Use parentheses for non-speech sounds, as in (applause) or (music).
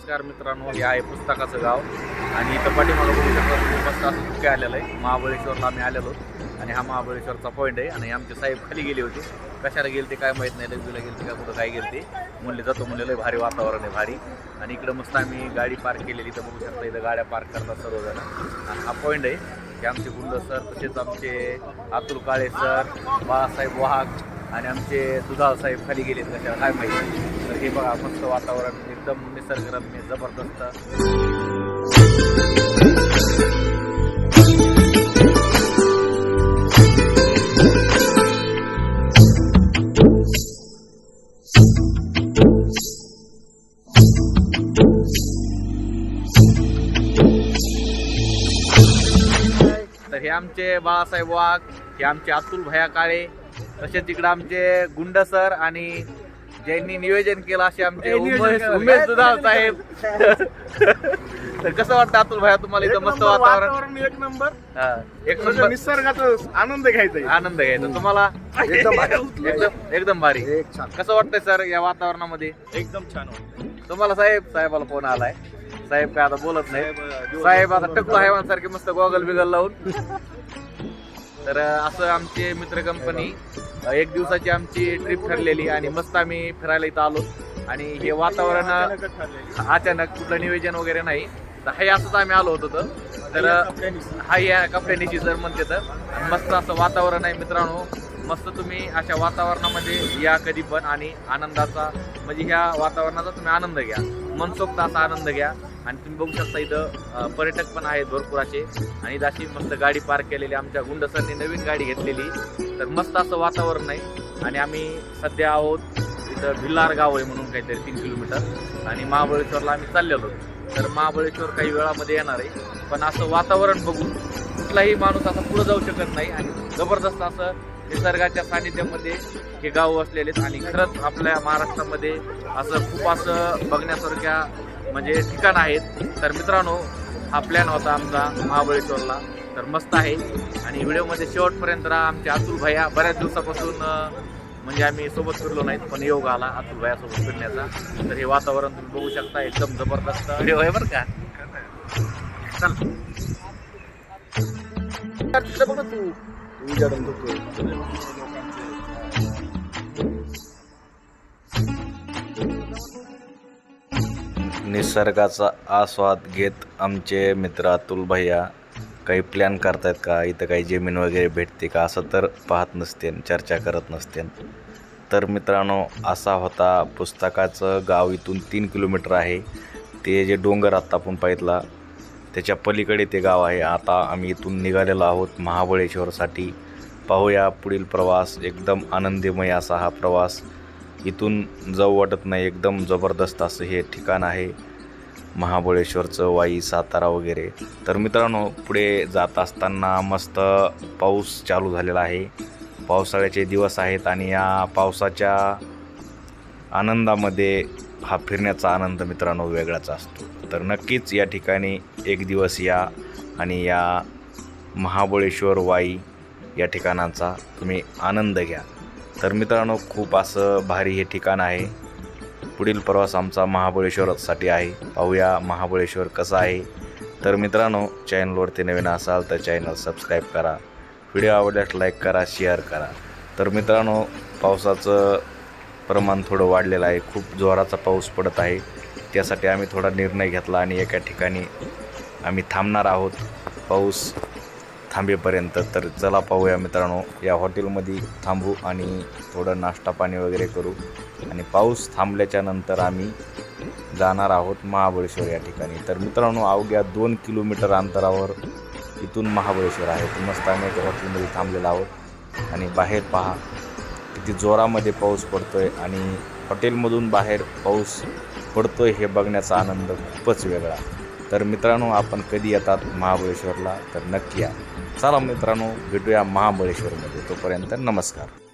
नमस्कार मित्रांनो हे आहे पुस्तकाचं गाव. आणि इथं पाठीमागं बघू शकता तुम्ही मस्त असं धुके आलेलं आहे. महाबळेश्वरला आम्ही आलेलो. आणि हा महाबळेश्वरचा पॉईंट आहे. आणि आमचे साहेब खाली गेले होते. कशाला गेले ते काय माहीत नाही लग्नीला गेले ते काय कुठं काय गेले ते म्हणले जातो म्हणले लय भारी वातावरण आहे भारी. आणि इकडं मस्त आम्ही गाडी पार्क केलेली. इथं बघू शकता इथं गाड्या पार्क करतात सर्वजण. आणि हा पॉईंट आहे की आमचे गुंड सर तसेच आमचे अतुल काळे सर बाळासाहेब वाघ आणि आमचे दुधाळ साहेब खाली गेलेत. कशाला काय माहिती. तर हे बघा मस्त वातावरण एकदम निसर्गरम्य जबरदस्त. तर हे आमचे बाळासाहेब वाघ हे आमचे अतुल भया काळे तसेच तिकडे आमचे गुंड सर आणि ज्यांनी नियोजन केलं असे आमचे उमेश उमेश दुधाळ साहेब. (laughs) तर कसं वाटतं अतुल भया तुम्हाला इथं मस्त वातावरण? एक नंबर. हा, एक म्हणजे नंबर. निसर्गाचा आनंद घ्यायचा आनंद घ्यायचा. तुम्हाला एकदम भारी. (laughs) एकदम भारी. एक छान. कसं वाटतंय सर या वातावरणामध्ये? एकदम छान वाटतं. तुम्हाला साहेब साहेबाला फोन आलाय. साहेब काय आता बोलत नाही. साहेब आता टक्कू आहे सारखे मस्त गॉगल बिगल लावून. तर असं आमचे मित्र कंपनी एक दिवसाची आमची ट्रिप ठरलेली आणि मस्त आम्ही फिरायला इथं आलो. आणि हे वातावरण. अचानक कुठलं नियोजन वगैरे नाही. तर हे असंच आम्ही आलो होतो तर. हा या कपड्याची जर म्हणते तर. मस्त असं वातावरण आहे मित्रांनो. मस्त तुम्ही अशा वातावरणामध्ये या कधी पण आणि आनंदाचा म्हणजे ह्या वातावरणाचा तुम्ही आनंद घ्या. मनसोक्त असा आनंद घ्या. आणि तुम्ही बघू शकता इथं पर्यटक पण आहेत भरपूर असे. आणि इथं अशी मस्त गाडी पार्क केलेली आमच्या गुंडसरने नवीन गाडी घेतलेली. तर मस्त असं वातावरण आहे. आणि आम्ही सध्या आहोत इथं भिल्लार गाव आहे म्हणून काहीतरी तीन किलोमीटर. आणि महाबळेश्वरला आम्ही चाललेलो तर महाबळेश्वर काही वेळामध्ये येणार आहे. पण असं वातावरण बघून कुठलाही माणूस असा पुढे जाऊ शकत नाही. आणि जबरदस्त असं निसर्गाच्या सानिध्यामध्ये हे गाव वसलेले आहेत. आणि खरंच आपल्या महाराष्ट्रामध्ये असं खूप असं बघण्यासारख्या म्हणजे ठिकाण आहेत. तर मित्रांनो हा प्लॅन होता आमचा महाबळेश्वरला. तर मस्त आहे. आणि व्हिडिओमध्ये शेवटपर्यंत राहा आमचे अतुल भैया. बऱ्याच दिवसापासून म्हणजे आम्ही सोबत फिरलो नाहीत पण योग आला अतुल भैया सोबत फिरण्याचा. तर हे वातावरण तुम्ही बघू शकता एकदम जबरदस्त व्हिडिओ आहे बरं का. चल. तिथं बघ तू विचारून निसर्गाचा आस्वाद घेत आमचे मित्र अतुल भैया काही प्लॅन करतायत का? इथं काही जमीन वगैरे भेटते का? असं तर पाहत नसते चर्चा करत नसते तर मित्रांनो असा होता पुस्तकाचं गाव इथून तीन किलोमीटर आहे. ते जे डोंगर आत्ता आपण पाहितला त्याच्या पलीकडे ते गाव आहे. आता आम्ही इथून निघालेलो आहोत महाबळेश्वरसाठी. पाहूया पुढील प्रवास. एकदम आनंदमय असा हा प्रवास. इथून जाऊ वाटत नाही. एकदम जबरदस्त असं हे ठिकाण आहे. महाबळेश्वरचं वाई सातारा वगैरे. तर मित्रांनो पुढे जात असताना मस्त पाऊस चालू झालेला आहे. पावसाळ्याचे दिवस आहेत आणि या पावसाच्या आनंदामध्ये हा फिरण्याचा आनंद मित्रांनो वेगळाच असतो. तर नक्कीच या ठिकाणी एक दिवस या आणि या महाबळेश्वर वाई या ठिकाणाचा तुम्ही आनंद घ्या. तर मित्रांनो खूप असं भारी हे ठिकाण आहे. पुढील प्रवास आमचा महाबळेश्वरसाठी आहे. पाहूया महाबळेश्वर कसं आहे. तर मित्रांनो चॅनलवरती नवीन असाल तर चॅनल सबस्क्राईब करा. व्हिडिओ आवडल्यास लाईक करा शेअर करा. तर मित्रांनो पावसाचं प्रमाण थोडं वाढलेलं आहे. खूप जोराचा पाऊस पडत आहे. त्यासाठी आम्ही थोडा निर्णय घेतला आणि एका ठिकाणी आम्ही थांबणार आहोत. पाऊस थांबेपर्यंत तर चला पाहूया मित्रांनो या हॉटेलमध्ये थांबू आणि थोडं नाश्ता पाणी वगैरे करू. आणि पाऊस थांबल्याच्या नंतर आम्ही जाणार आहोत महाबळेश्वर या ठिकाणी. तर मित्रांनो अवघ्या दोन किलोमीटर अंतरावर इथून महाबळेश्वर आहे. तर मस्त आम्ही एका हॉटेलमध्ये थांबलेलो आहोत. आणि बाहेर पहा किती जोरामध्ये पाऊस पडतो आहे आणि हॉटेलमधून बाहेर पाऊस पडतो आहे हे बघण्याचा आनंद खूपच वेगळा. तर मित्रांनो आपण कधी येतात महाबळेश्वरला? तर नक्की या. चला मित्रांनो भेटूया महाबळेश्वरमध्ये. तोपर्यंत नमस्कार.